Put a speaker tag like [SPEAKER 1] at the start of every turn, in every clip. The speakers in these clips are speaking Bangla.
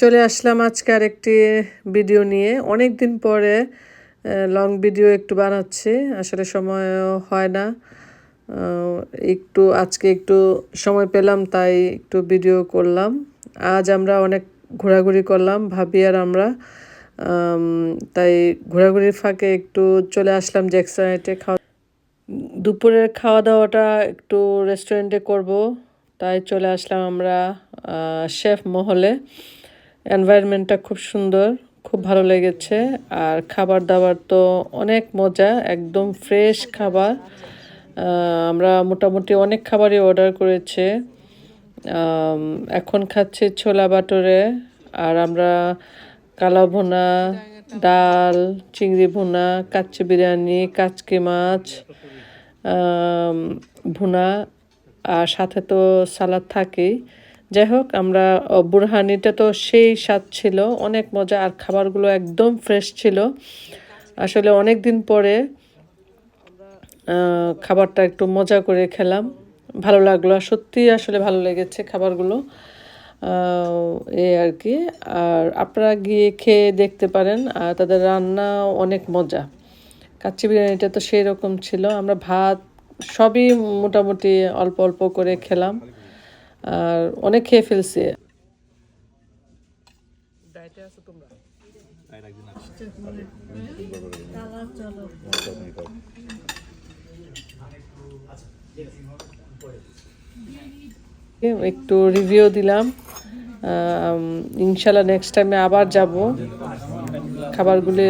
[SPEAKER 1] চলে আসলাম আজকে আরেকটি ভিডিও নিয়ে। অনেক দিন পরে লং ভিডিও একটু বানাচ্ছি। আসলে সময়ও হয় না। একটু, আজকে একটু সময় পেলাম, তাই একটু ভিডিও করলাম। আজ আমরা অনেক ঘোরাঘুরি করলাম, ভাবি আর আমরা। তাই ঘোরাঘুরির ফাঁকে একটু চলে আসলাম জ্যাকসনাইটে খাওয়া দুপুরের খাওয়া দাওয়াটা একটু রেস্টুরেন্টে করব। তাই চলে আসলাম আমরা শেফ মহলে। এনভায়রনমেন্টটা খুব সুন্দর, খুব ভালো লেগেছে। আর খাবার দাবার তো অনেক মজা, একদম ফ্রেশ খাবার। আমরা মোটামুটি অনেক খাবারই অর্ডার করেছে। এখন খাচ্ছি ছোলা বাটরে। আর আমরা কালা ভুনা, ডাল, চিংড়ি ভুনা, কাচ্চি বিরিয়ানি, কাচকি মাছ ভুনা। আর সাথে তো সালাদ থাকেই। যাই হোক আমরা বুরহানিটা তো সেই স্বাদ ছিল, অনেক মজা, আর খাবারগুলো একদম ফ্রেশ ছিল। আসলে অনেক দিন পরে খাবারটা একটু মজা করে খেলাম। ভালো লাগল, আর সত্যিই আসলে ভালো লেগেছে খাবারগুলো এই আর কি। আর আপনারা গিয়ে খেয়ে দেখতে পারেন, আর তাদের রান্না অনেক মজা। কাচ্চি বিরিয়ানিটা তো সেই রকম ছিল, আমরা ভাত সবই মোটামুটি অল্প অল্প করে খেলাম। আর অনেক খেয়ে ফেলছে। একটু রিভিউ দিলাম। ইনশাল্লাহ নেক্সট টাইমে আবার যাব। খাবারগুলি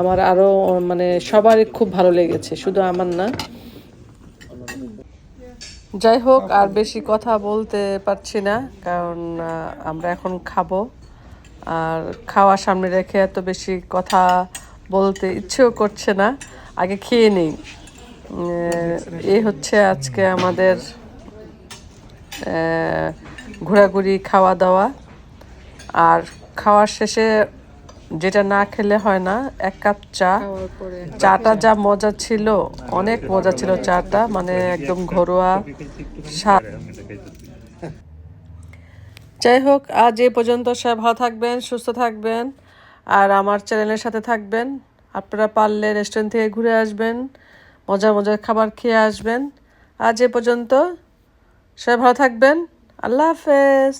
[SPEAKER 1] আমার আরও মানে সবারই খুব ভালো লেগেছে, শুধু আমার না। যাই হোক আর বেশি কথা বলতে পারছি না কারণ আমরা এখন খাব। আর খাওয়া সামনে রেখে এত বেশি কথা বলতে ইচ্ছেও করছে না। আগে খেয়ে নেই। এই হচ্ছে আজকে আমাদের ঘোরাঘুরি খাওয়া দাওয়া। আর খাওয়ার শেষে যেটা না খেলে হয় না এক কাপ চা। চাটা যা মজা ছিল অনেক মজা ছিল চাটা মানে একদম ঘরোয়া স্বাদ। যাই হোক আজ এই পর্যন্ত সবাই ভালো থাকবেন সুস্থ থাকবেন আর আমার চ্যানেলের সাথে থাকবেন। আপনারা পারলে রেস্টুরেন্ট থেকে ঘুরে আসবেন মজার মজার খাবার খেয়ে আসবেন। আজ এ পর্যন্ত সবাই ভালো থাকবেন আল্লাহ হাফেজ।